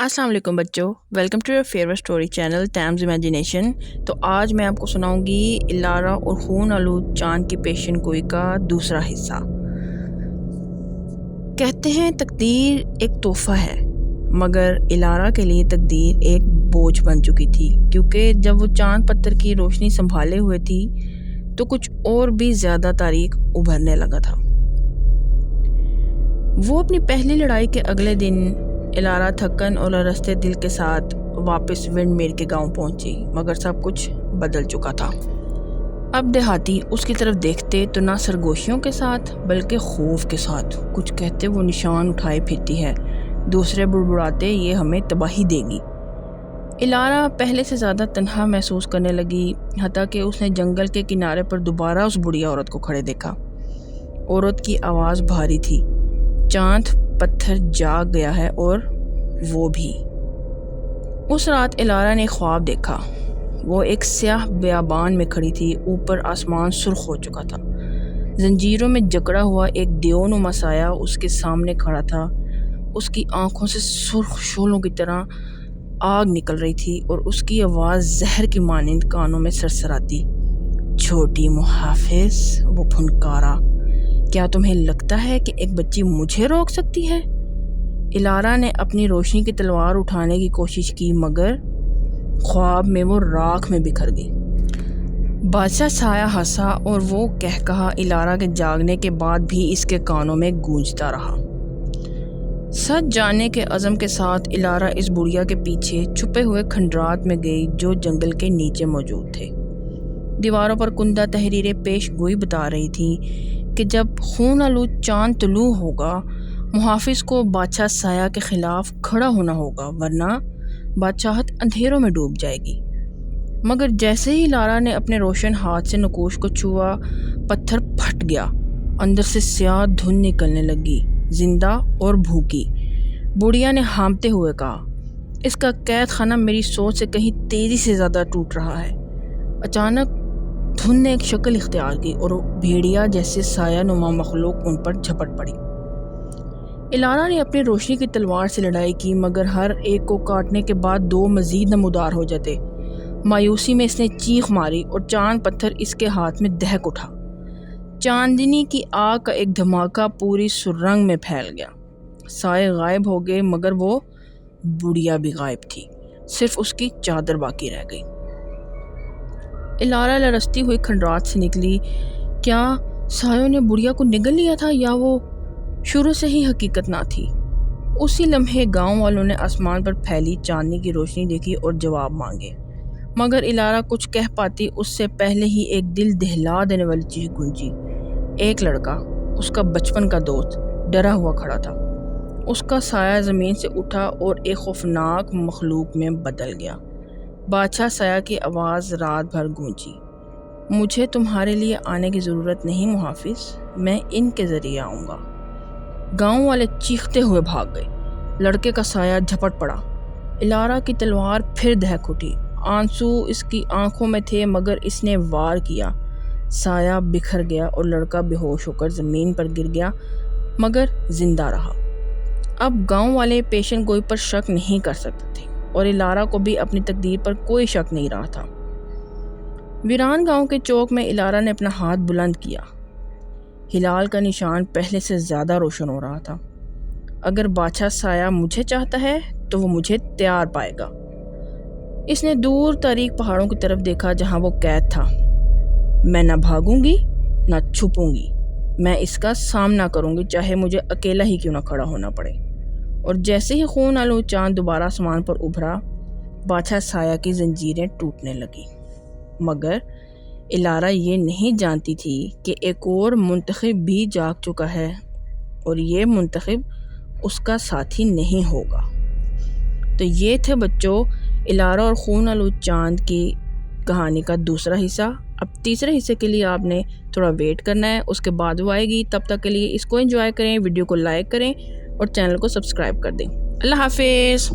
السلام علیکم بچوں welcome to your favourite story channel times imagination تو آج میں آپ کو سناؤں گی الارا اور خون آلود چاند کی پیشن گوئی کا دوسرا حصہ۔ کہتے ہیں تقدیر ایک تحفہ ہے، مگر الارا کے لیے تقدیر ایک بوجھ بن چکی تھی، کیونکہ جب وہ چاند پتھر کی روشنی سنبھالے ہوئے تھی، تو کچھ اور بھی زیادہ تاریخ ابھرنے لگا تھا۔ وہ اپنی پہلی لڑائی کے اگلے دن الارا تھکن اور رستے دل کے ساتھ واپس ونڈ میر کے گاؤں پہنچی، مگر سب کچھ بدل چکا تھا۔ اب دیہاتی اس کی طرف دیکھتے تو نہ سرگوشیوں کے ساتھ بلکہ خوف کے ساتھ۔ کچھ کہتے وہ نشان اٹھائے پھرتی ہے، دوسرے بڑبڑاتے یہ ہمیں تباہی دے گی۔ الارا پہلے سے زیادہ تنہا محسوس کرنے لگی، حتیٰ کہ اس نے جنگل کے کنارے پر دوبارہ اس بڑھیا عورت کو کھڑے دیکھا۔ عورت کی آواز بھاری تھی۔ چاند پتھر جاگ گیا ہے اور وہ بھی۔ اس رات الارا نے خواب دیکھا۔ وہ ایک سیاہ بیابان میں کھڑی تھی۔ اوپر آسمان سرخ ہو چکا تھا۔ زنجیروں میں جکڑا ہوا ایک دیو نما سایہ اس کے سامنے کھڑا تھا۔ اس کی آنکھوں سے سرخ شولوں کی طرح آگ نکل رہی تھی اور اس کی آواز زہر کی مانند کانوں میں سرسراتی۔ چھوٹی محافظ، وہ پھنکارا۔ کیا تمہیں لگتا ہے کہ ایک بچی مجھے روک سکتی ہے؟ الارا نے اپنی روشنی کی تلوار اٹھانے کی کوشش کی، مگر خواب میں وہ راکھ میں بکھر گئی۔ بادشاہ سایہ ہنسا اور وہ کہہ کہا الارا کے جاگنے کے بعد بھی اس کے کانوں میں گونجتا رہا۔ سچ جانے کے عزم کے ساتھ الارا اس بڑھیا کے پیچھے چھپے ہوئے کھنڈرات میں گئی جو جنگل کے نیچے موجود تھے۔ دیواروں پر کندہ تحریریں پیش گوئی بتا رہی تھیں۔ کہ جب خون آلود چاند طلوع ہوگا، محافظ کو بادشاہ سایہ کے خلاف کھڑا ہونا ہوگا، ورنہ بادشاہت اندھیروں میں ڈوب جائے گی۔ مگر جیسے ہی لارا نے اپنے روشن ہاتھ سے نکوش کو چھوا، پتھر پھٹ گیا۔ اندر سے سیاہ دھن نکلنے لگی، زندہ اور بھوکی۔ بڑھیا نے ہامتے ہوئے کہا، اس کا قید خانہ میری سوچ سے کہیں تیزی سے زیادہ ٹوٹ رہا ہے۔ اچانک دھن نے ایک شکل اختیار کی اور بھیڑیا جیسے سایہ نما مخلوق ان پر جھپٹ پڑی۔ الارا نے اپنی روشنی کی تلوار سے لڑائی کی، مگر ہر ایک کو کاٹنے کے بعد دو مزید نمودار ہو جاتے۔ مایوسی میں اس نے چیخ ماری اور چاند پتھر اس کے ہاتھ میں دہک اٹھا۔ چاندنی کی آگ کا ایک دھماکہ پوری سرنگ میں پھیل گیا۔ سائے غائب ہو گئے، مگر وہ بڑھیا بھی غائب تھی۔ صرف اس کی چادر باقی رہ گئی۔ الارا لرستی ہوئی کھنڈرات سے نکلی کیا سایوں نے بڑھیا کو نگل لیا تھا یا وہ شروع سے ہی حقیقت نہ تھی اسی لمحے گاؤں والوں نے آسمان پر پھیلی چاندنی کی روشنی دیکھی اور جواب مانگے مگر الارا کچھ کہہ پاتی اس سے پہلے ہی ایک دل دہلا دینے والی چیز گونجی ایک لڑکا اس کا بچپن کا دوست ڈرا ہوا کھڑا تھا اس کا سایہ زمین سے اٹھا اور ایک خوفناک مخلوق میں بدل گیا بادشاہ سایہ کی آواز رات بھر گونجی۔ مجھے تمہارے لیے آنے کی ضرورت نہیں محافظ، میں ان کے ذریعے آؤں گا۔ گاؤں والے چیختے ہوئے بھاگ گئے۔ لڑکے کا سایہ جھپٹ پڑا۔ الارا کی تلوار پھر دہک اٹھی۔ آنسو اس کی آنکھوں میں تھے مگر اس نے وار کیا۔ سایہ بکھر گیا اور لڑکا بے ہوش ہو کر زمین پر گر گیا، مگر زندہ رہا۔ اب گاؤں والے پیشن گوئی پر شک نہیں کر سکتے تھے۔ اور الارا کو بھی اپنی تقدیر پر کوئی شک نہیں رہا تھا۔ ویران گاؤں کے چوک میں الارا نے اپنا ہاتھ بلند کیا۔ ہلال کا نشان پہلے سے زیادہ روشن ہو رہا تھا۔ اگر بادشاہ سایہ مجھے چاہتا ہے تو وہ مجھے تیار پائے گا۔ اس نے دور تاریخ پہاڑوں کی طرف دیکھا جہاں وہ قید تھا۔ میں نہ بھاگوں گی، نہ چھپوں گی۔ میں اس کا سامنا کروں گی، چاہے مجھے اکیلا ہی کیوں نہ کھڑا ہونا پڑے۔ اور جیسے ہی خون آلو چاند دوبارہ آسمان پر ابھرا، بادشاہ سایہ کی زنجیریں ٹوٹنے لگی مگر الارا یہ نہیں جانتی تھی کہ ایک اور منتخب بھی جاگ چکا ہے اور یہ منتخب اس کا ساتھی نہیں ہوگا۔ تو یہ تھے بچوں الارا اور خون آلو چاند کی کہانی کا دوسرا حصہ۔ اب تیسرے حصے کے لیے آپ نے تھوڑا ویٹ کرنا ہے، اس کے بعد وہ آئے گی۔ تب تک کے لیے اس کو انجوائے کریں، ویڈیو کو لائک کریں۔ اور چینل کو سبسکرائب کر دیں۔ اللہ حافظ۔